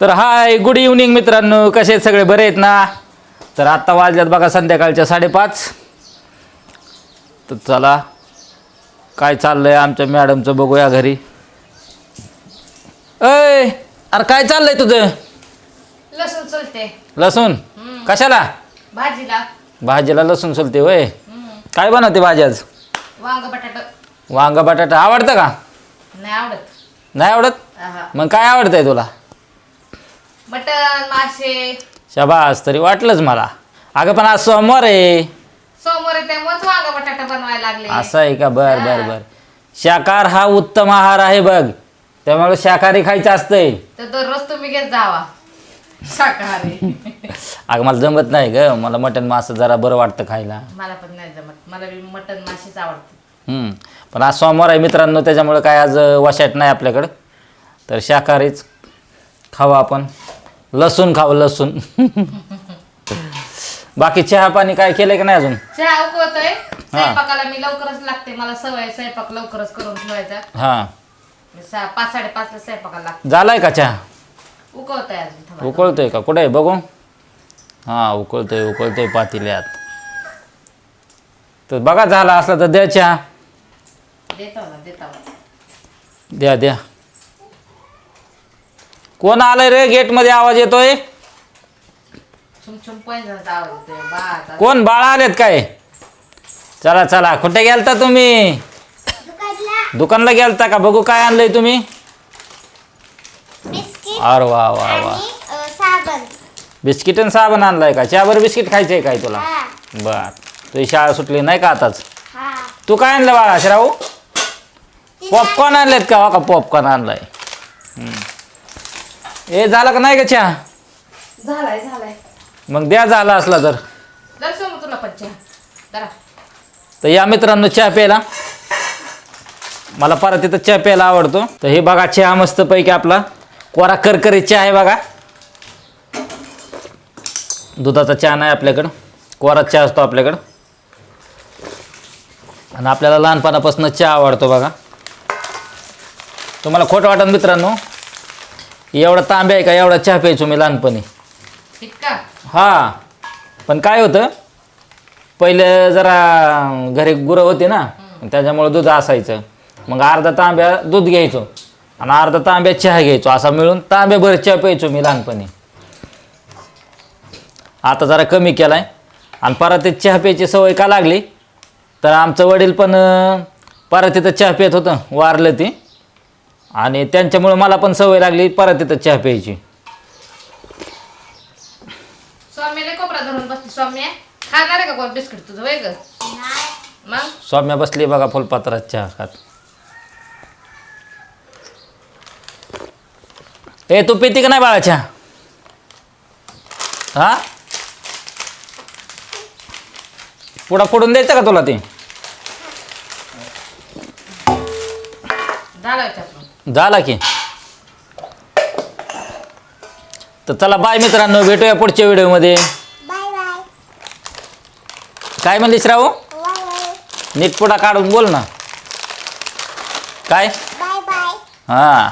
तर hi good evening मित्रांनो. कसे आहेत सगळे? बरे आहेत ना? तर आत्ता वाजल्यात बघा संध्याकाळच्या साडेपाच. तर चला काय चाललंय आमच्या मॅडमचं बघूया घरी. अय अरे काय चाललंय तुझं? लसूण चलते लसूण? कशाला? भाजीला. भाजीला लसूण सोलते वय हम्म. काय बनवते भाजी आज? वांग बटाटा. वांगा बटाटा. आवडतं का? नाही आवडत. नाही आवडत? आहा. मग काय आवडतंय तुला? मटण मासे. शाबास तरी वाटलंच मला. अगं पण आज सोमवार आहे. समोर त्यामुळेच वांग बटाटा बनवायला लागले. असं आहे का? बर बर बर. शाकाहार हा उत्तम आहार आहे बघ. त्यामुळे शाकाहारी खायचं असतंय. तर दररोज तुम्ही घेत जावा. शाकाहारी. अगं मला जमत नाही ग. मला मटण मासं जरा बरं वाटतं खायला. मला पण नाही जमत. मला बी मटण माशीच आवडते. हम्म. पण आज सोमवार आहे मित्रांनो त्याच्यामुळे काय आज अं, वशाट नाही आपल्याकडं. तर शाकाहारीच खावं आपण. लसूण खावं लसूण. बाकी चहा पाणी काय केलंय का नाही अजून? चहा उकळतोय. स्वयंपाकाला मी लवकरच लागते. मला सवय आहे स्वयंपाक लवकरच करून ठेवायचा. हां. मी सहा पाच साडेपाचला स्वयंपाकाला लागते. झालाय का चहा? उकळतोय अजून. उकळतोय का? कुठे आहे? बघू. हां उकळतोय उकळतोय पातेल्यात. तर बघा झाला असला तर द्या चहा. देतो ना देतो ना. द्या द्या. कोण आलंय रे? गेटमध्ये आवाज येतोय? छुम छुम पैंजणाचा आवाज येतोय कोण बाळा आलेत काय? चला चला. कुठे गेलता तुम्ही? दुकानला गेलता का? बघू काय आणलंय तुम्ही? अरे वा वा वा. बिस्किट आणि साबण आणलाय का? चहावर बिस्किट खायचंय काय तुला? बर. तुझी शाळा सुटली नाही का आताच? तू काय आणलं बाळा श्राऊ पॉपकॉर्न आणलेत का? हो का पॉपकॉर्न आणलाय. ए झालं का नाही का चहा? झालाय झालाय. मग द्या झाला असला तर. दर्शन मग तुला पण चहा. जरा तर या मित्रांनो चहा प्यायला. मला परत तिथं चहा प्यायला आवडतो. तर हे बघा चहा मस्तपैकी आपला. कोरा करकरीत चहा आहे बघा. दुधाचा चहा नाही आपल्याकडं. कोरा चहा असतो आपल्याकडं. आणि आपल्याला लहानपणापासून चहा आवडतो बघा. तुम्हाला खोटं वाटत मित्रांनो? एवढा तांब्या आहे का? एवढा चहा प्यायचो मी लहानपणी. इतका? हा. पण काय होतं? पहिले जरा घरी गुरं होती ना त्याच्यामुळे दूध असायचं. मग अर्धा तांब्या दूध घ्यायचो आणि अर्धा तांब्या चहा घ्यायचो. असा मिळून तांब्याभर चहा प्यायचो मी लहानपणी. आता जरा कमी केलाय. आणि परत ते चहा प्यायची सवय का लागली? तर आमचं वडील पण परत तिथं चहा पित होतं वारलं ती. आणि त्यांच्यामुळे मला पण सवय लागली परत तिथं चहा प्यायची. कोपरा धरून बसली. स्वामी खाणार आहे का कोण बिस्किट तुझं वय ग? नाही मग? सौम्या बसली बघा फुलपात्रात चहा खात. ए तू पिती का नाही बाळा चहा? हा? पुढा फोडून द्यायचं का तुला ते? झालं की. तर चला बाय मित्रांनो भेटूया पुढच्या व्हिडिओमध्ये. बाय बाय काय म्हणलीस बाय बाय नीट पुढा काढून बोल ना. काय? बाय बाय हां.